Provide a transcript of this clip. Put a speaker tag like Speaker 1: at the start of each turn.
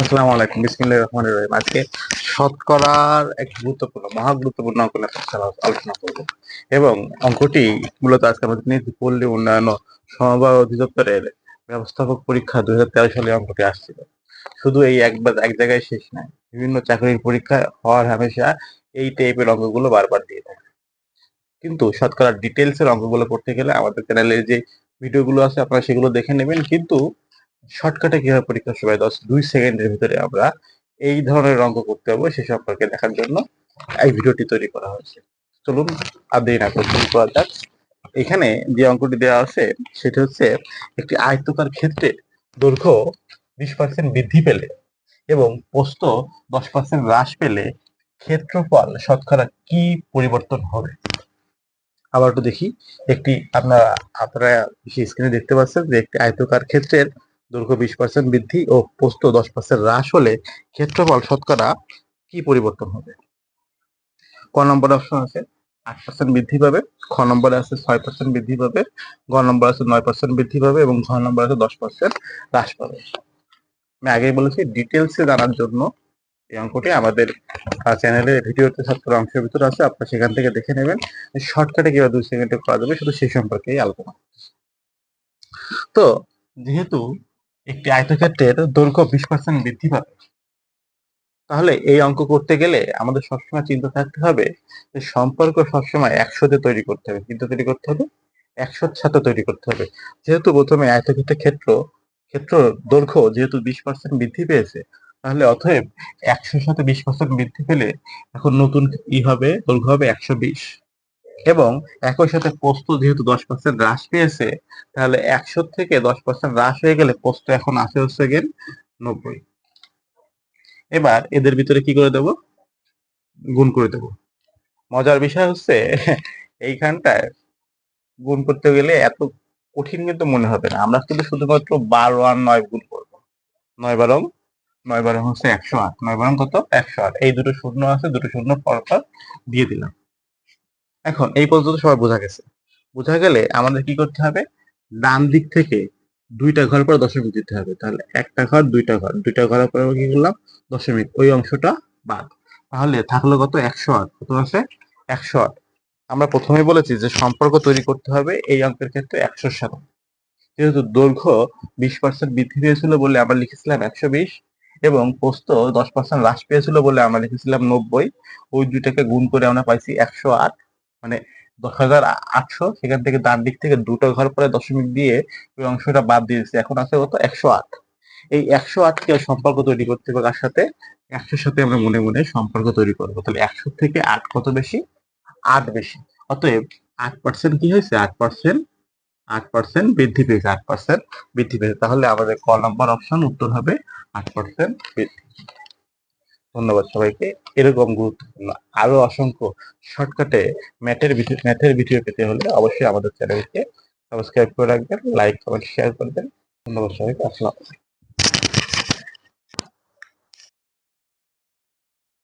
Speaker 1: আসসালামু আলাইকুম। বিসমিল্লাহির রহমানির রহিম। আজকে শতকরার এক গুরুত্বপূর্ণ, মহা গুরুত্বপূর্ণ অঙ্ক নিয়ে আলোচনা করব। এবং অঙ্কটি মূলত আজকে আমাদের নীতি, পল্লী উন্নয়ন সমবায় অধিদপ্তরের ব্যবস্থাপক পরীক্ষা দুই হাজার সালে অঙ্কটি আসছিল। শুধু এই একবার এক জায়গায় শেষ নাই বিভিন্ন চাকরির পরীক্ষা হওয়ার হামেশা এই টাইপের অঙ্কগুলো বারবার দিয়ে থাকে। কিন্তু শতকরার ডিটেলস এর অঙ্কগুলো করতে গেলে আমাদের চ্যানেলে যে ভিডিওগুলো আছে, আপনারা সেগুলো দেখে নেবেন। কিন্তু শর্টকাটে কীভাবে পরীক্ষার সময় দশ দুই সেকেন্ডের ভিতরে আমরা এই ধরনের অঙ্ক করতে হবে সে সম্পর্কে দেখার জন্য এই ভিডিওটি তৈরি করা হয়েছে। চলুন আর দেরি না করা যাক। এখানে যে অঙ্কটি দেওয়া আছে, সেটা হচ্ছে একটি আয়তকার ক্ষেত্রে দৈর্ঘ্য বিশ পার্সেন্ট বৃদ্ধি পেলে এবং পোস্ত দশ পার্সেন্ট হ্রাস পেলে ক্ষেত্রফল শতকরা কি পরিবর্তন হবে? আবার একটু দেখি। একটি আপনারা আপনারা স্ক্রিনে দেখতে পাচ্ছেন যে একটি আয়তকার ক্ষেত্রের দৈর্ঘ্য বিশ পার্সেন্ট বৃদ্ধি ও পোস্ত দশ পার্সেন্ট হ্রাস হলে ক্ষেত্রফল শতকরা কি পরিবর্তন হবে? ক নম্বর অপশন আছে, আট পার্সেন্ট বৃদ্ধি পাবে। খ নম্বরে আছে, ছয় পার্সেন্ট বৃদ্ধি পাবে। গ নম্বর আছে, নয় পার্সেন্ট বৃদ্ধি পাবে এবং ঘ নম্বর আছে, দশ পার্সেন্ট হ্রাস পাবে। আমি আগেই বলেছি ডিটেলসে জানার জন্য এই অঙ্কটি আমাদের চ্যানেলের ভিডিওতে ছাত্র অংশের ভিতরে আছে, আপনারা সেখান থেকে দেখে নেবেন শর্টকাটে কীভাবে দুই সেকেন্ডে করা যাবে, শুধু সেই সম্পর্কেই আলোচনা তো, যেহেতু একটি আয়তক্ষেত্রের দৈর্ঘ্য বিশ পার্সেন্ট বৃদ্ধি পাবে। তাহলে এই অঙ্ক করতে গেলে আমাদের সবসময় চিন্তা থাকতে হবে যে সম্পর্ক সবসময় একশোতে তৈরি করতে হবে। কিন্তু তৈরি করতে হবে? একশোর সাথে তৈরি করতে হবে। যেহেতু প্রথমে আয়তক্ষেত্রের ক্ষেত্র ক্ষেত্র দৈর্ঘ্য যেহেতু বিশ পার্সেন্ট বৃদ্ধি পেয়েছে, তাহলে অতএব একশোর সাথে বিশ পার্সেন্ট বৃদ্ধি পেলে এখন নতুন ই হবে, দৈর্ঘ্য হবে একশো বিশ। এবং একই সাথে পোস্ত যেহেতু দশ পার্সেন্ট হ্রাস পেয়েছে, তাহলে একশো থেকে দশ পার্সেন্ট হ্রাস হয়ে গেলে পোস্ত এখন আসে হচ্ছে গেন নব্বই। এবার এদের ভিতরে কি করে দেব? গুণ করে দেব। মজার বিষয় হচ্ছে এইখানটায় গুণ করতে গেলে এত কঠিন কিন্তু মনে হবে না। আমরা কিন্তু শুধুমাত্র বারো আর নয় গুণ করব। নয় বারং নয় বারং হচ্ছে একশো আট। নয় বারং কত? একশো আট। এই দুটো শূন্য আছে, দুটো শূন্য পরপর দিয়ে দিলাম। এখন এই পর্যন্ত সবাই বোঝা গেছে। বোঝা গেলে আমাদের কি করতে হবে? ডান দিক থেকে দুইটা ঘর পরে দশমিক দিতে হবে। তাহলে একটা ঘর, দুইটা ঘর। দুইটা ঘরের পরে কি করলাম? দশমিক ওই অংশটা বাদ। তাহলে থাকল কত? একশো আট। কত আছে? একশো আট। আমরা প্রথমে বলেছি যে সম্পর্ক তৈরি করতে হবে এই অঙ্কের ক্ষেত্রে একশো সাত যেহেতু দৈর্ঘ্য বিশ পার্সেন্ট বৃদ্ধি পেয়েছিল বলে আমরা লিখেছিলাম একশো বিশ এবং পোস্ত দশ পার্সেন্ট হ্রাস পেয়েছিল বলে আমরা লিখেছিলাম নব্বই, ওই দুইটাকে গুণ করে আমরা পাইছি একশো আট। মানে দশ হাজার আটশো, সেখান থেকে ডান দিক থেকে দুটো ঘর পরে দশমিক দিয়ে ওই অংশটা বাদ দিয়েছে। এখন আছে কত? একশো আট। এই একশো আটকে সম্পর্ক তৈরি করতে হবে কার সাথে? একশোর সাথে আমরা মনে মনে সম্পর্ক তৈরি করব। তাহলে একশো থেকে আট কত বেশি? আট বেশি। অতএব আট পার্সেন্ট কি হয়েছে? আট পার্সেন্ট আট পার্সেন্ট বৃদ্ধি পেয়েছে। আট পার্সেন্ট বৃদ্ধি পেয়েছে। তাহলে আমাদের ক নম্বর অপশন উত্তর হবে আট পার্সেন্ট বৃদ্ধি। ধন্যবাদ সবাইকে। এরকম গুরুত্বপূর্ণ আরও অসংখ্য শর্টকাটে ম্যাথের ভিডিও ম্যাথের ভিডিও পেতে হলে অবশ্যই আমাদের চ্যানেলকে সাবস্ক্রাইব করে রাখবেন, লাইক, কমেন্ট, শেয়ার করবেন ধন্যবাদ সবাইকে, আসসালাম